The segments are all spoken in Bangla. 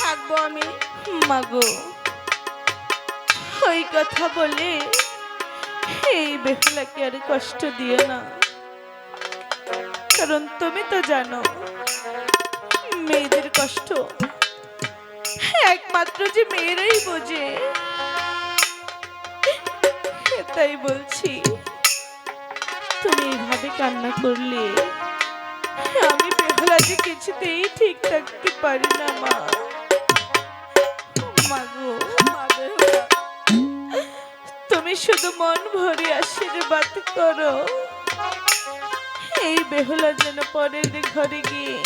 থাকব আমি? মাগো, ওই কথা বলে এই বেহুলাকে আর কষ্ট দিও না। কারণ তুমি তো জানো, মেয়েদের কষ্ট একমাত্র যে মেয়েরাই বোঝে। তাই বলছি, তুমি এইভাবে কান্না করলে আমি বেহুলা যে কিছুতেই ঠিক থাকতে পারি না, মা। তুমি শুধু মন ভরে আশীর্বাদ করো। এই বেহুলা যেন পরের ঘরে গিয়ে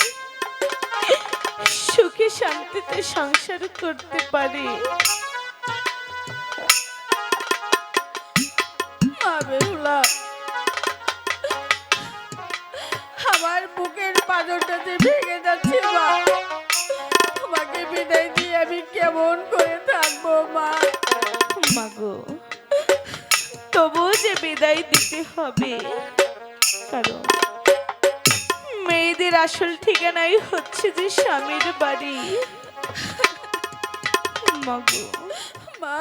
সুখে শান্তিতে সংসার করতে পারে। বেহুলা। যে ভেঙে যাচ্ছে মা। তোমাকে বিদায় দিয়ে আমি কেমন করে থাকব মা? মাগো তবুও যে বিদায় দিতে হবে কারণ মেয়েদের আসল ঠিকানাই হচ্ছে যে স্বামীর বাড়ি। মাগো মা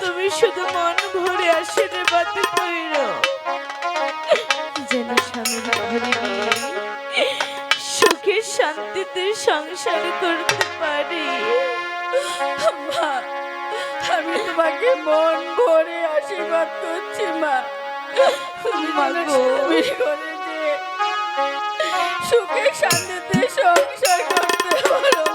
তুমি শুধু মন ভরে আশীর্বাদে কইর যেন স্বামীর সুখে শান্তিতে সংসার করতে পারি। আমি তোমাকে মন ভরে আশীর্বাদ করছি মা। তুমি সুখে শান্তিতে সংসার করতে পারো।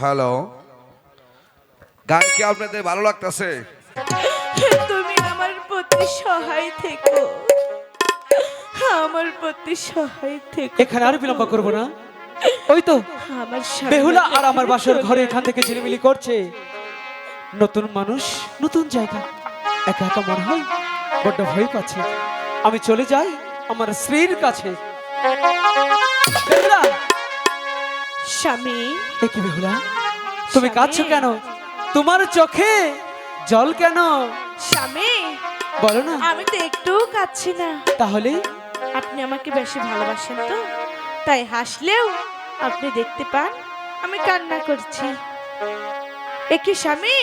হ্যালো গান কি আপনাদের ভালো লাগতেছে? তুমি আমার প্রতি সহায় থেকো। আমার প্রতি সহায় থেকো। এখানে আর বিলম্ব করব না। ওই তো আমার বেহুলা আর আমার বাসার ঘরে এখান থেকে ঝিলিমিলি করছে। নতুন মানুষ নতুন জায়গা। একা একা মনে হয় বড্ড ভয় পাচ্ছে। আমি চলে যাই আমার স্ত্রীর কাছে। বেহুলা! স্বামী। কি বেহুলা? তুমি। কাঁদছো কেন? তোমার চোখে জল কেন? স্বামী বলো না। আমি তো একটুও কাচ্ছি না। তাহলে? আপনি আমাকে বেশি ভালোবাসেন তো। তাই হাসলেও আপনি দেখতে পান আমি কান্না করছি। একই স্বামী?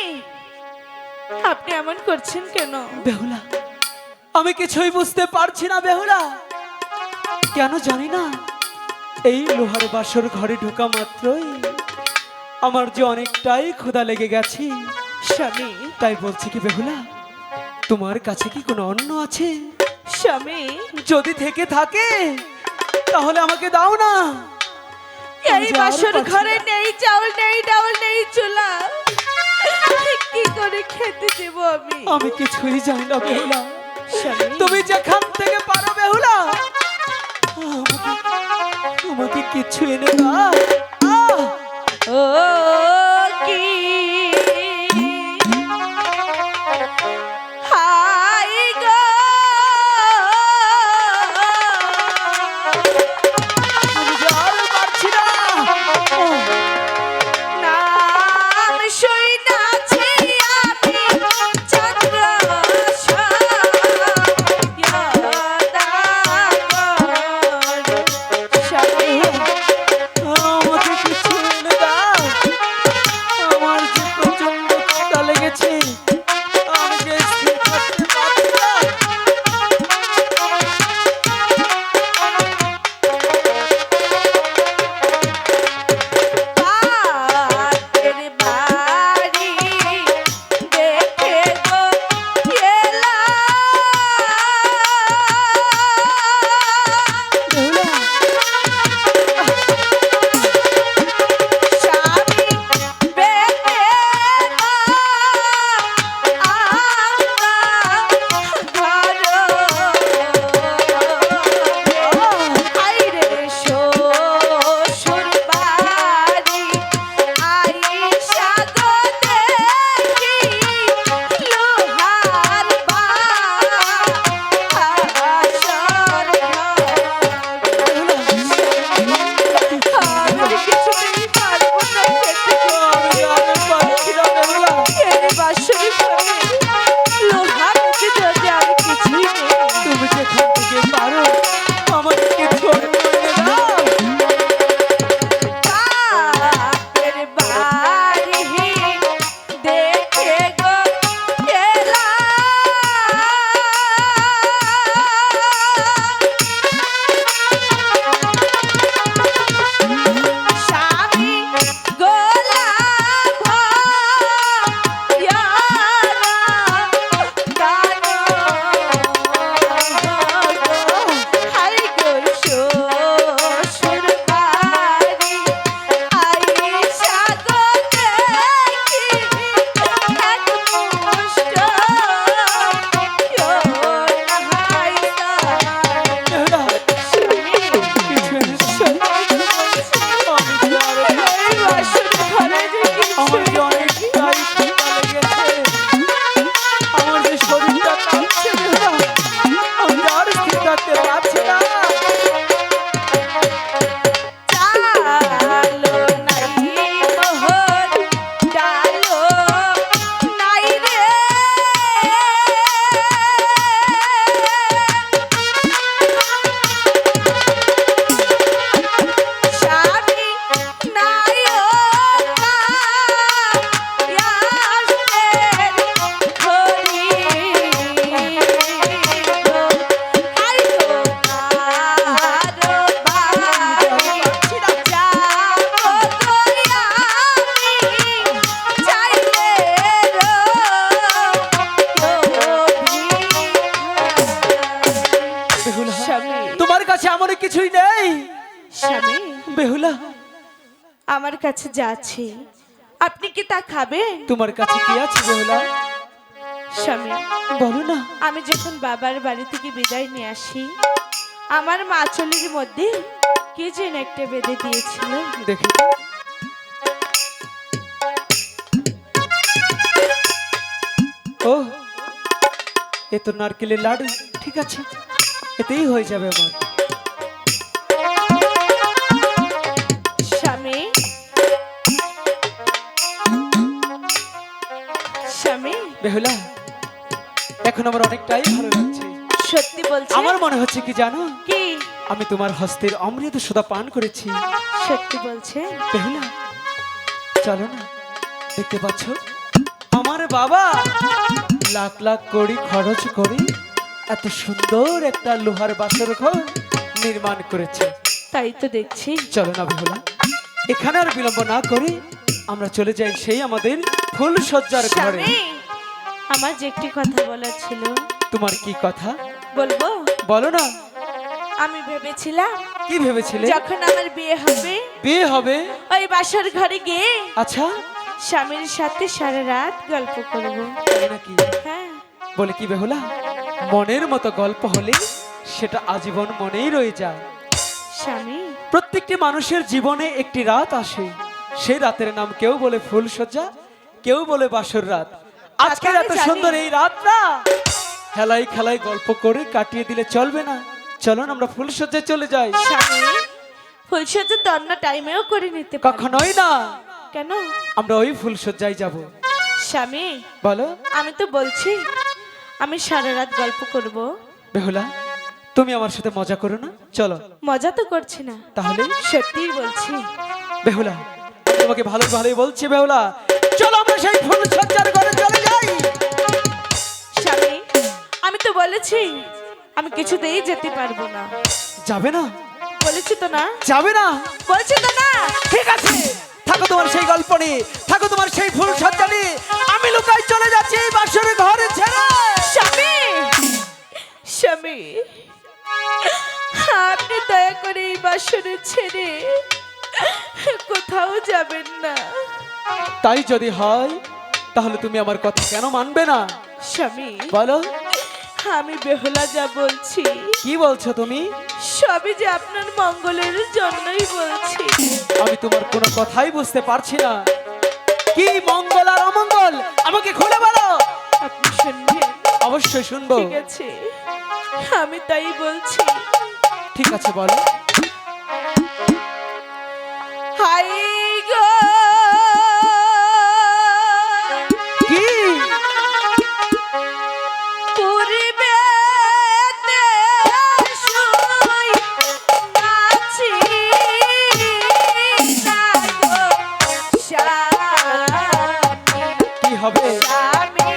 আপনি এমন করছেন কেন? বেহুলা আমি কিছুই বুঝতে পারছি না বেহুলা। কেন জানি না। এই লোহার বাসর ঘরে ঢোকা মাত্রই আমার যে অনেকটাই ক্ষুধা লেগে গেছি। স্বামী তাই বলছি কি বেহুলা তোমার কাছে কি কোনো অন্ন আছে? স্বামী যদি থেকে থাকে তাহলে আমাকে দাও না। এই যে বাসর ঘরে নেই চাউল নেই ডাউল নেই চুলা। কি করে খেতে দেব আমি? আমি কিছুই জানি না বেহুলা। তুমি যেখান থেকে পারো বেহুলা আমাকে আমাকে কিছু এনে আহ! ও কাছে যা আছে আপনি কি তা খাবে তোমার কাছে কি আছে বেহুলা স্বামী বলো না। আমি যখন বাবার বাড়ি থেকে বিদায় নিয়ে আসি আমার মা চলির মধ্যে কে যেন একটা বেঁধে দিয়েছিল। দেখি। ও এ তো নারকেলের লাডু। ঠিক আছে এতেই হয়ে যাবে আমার। বেহুলা এখন আমার অনেকটাই ভালো লাগছে। সত্যি বলছি? আমার মনে হচ্ছে কি জানো? কি? আমি তোমার হস্তের অমৃত সুদা পান করেছি। সত্যি বলছে? বেহুলা চলো না দেখতে পাচ্ছ? আমার বাবা লাখ লাখ কোটি খরচ করে এত সুন্দর একটা লোহার বাসর ঘর নির্মাণ করেছে। তাই তো দেখছি। চলো না বেহুলা এখানে আর বিলম্ব না করে আমরা চলে যাই সেই আমাদের ফুল সজ্জার ঘরে। আমার যে একটি কথা বলার ছিল। তোমার কি কথা? বলব? বলো না। আমি ভেবেছিলাম কি ভেবেছিলে? যখন আমার বিয়ে হবে বিয়ে হবে? ওই বাসার ঘরে গিয়ে আচ্ছা। স্বামীর সাথে সারা রাত গল্প করব। নাকি? হ্যাঁ। বলে কি বেহুলা? মনের মতো গল্প হলে সেটা আজীবন মনেই রয়ে যায়। স্বামী? প্রত্যেকটি মানুষের জীবনে একটি রাত আসে। সেই রাতের নাম কেউ বলে ফুল ফুলসজ্জা কেউ বলে বাসর রাত। আজকের আমি এত সুন্দর এই রাতটা। খেলাই খেলাই গল্প করে কাটিয়ে দিলে চলবে না। চলো না আমরা ফুলসজ্জায় চলে যাই। ফুলসজ্জা তো অন্য টাইমেও করে নিতে কখনোই না। কেন? আমরা ওই ফুলসজ্জায় যাব। স্বামী বলো। আমি তো বলছি আমি সারা রাত গল্প করব। বেহুলা তুমি আমার সাথে মজা করো না। চলো। মজা তো করছি না। তাহলে? সত্যিই বলছি। বেহুলা তোমাকে ভালো ভালোই বলছি বেহুলা। চলো আমরা সেই ফুলসজ্জার ঘরে চলে তো বলেছি আমি কিছুতেই যেতে পারব না। যাবে না? বলেছি তো না। যাবে না? বলছি তো না। ঠিক আছে থাকো তোমার সেই গল্প নিয়ে থাকো তোমার সেই ফুল সজ্জা নিয়ে। আমি লুকাই চলে যাচ্ছি এই বাসরে ঘরে ছেড়ে। স্বামী স্বামী আপনি দয়া করে এই বাসনে ছেড়ে কোথাও যাবেন না। তাই যদি হয় তাহলে তুমি আমার কথা কেন মানবে না? স্বামী বলো। আমি বেহুলা যা বলছি। কি বলছো তুমি? সবই যে আপনার মঙ্গলের জন্যই বলছি। আমি তোমার কোনো কথাই বুঝতে পারছি না। কি মঙ্গল আর অমঙ্গল? আমাকে খুলে বলো। আপনি শুনবেন। অবশ্যই শুনব। ঠিক আছে। আমি তাই বলছি। ঠিক আছে বলো। হাই কি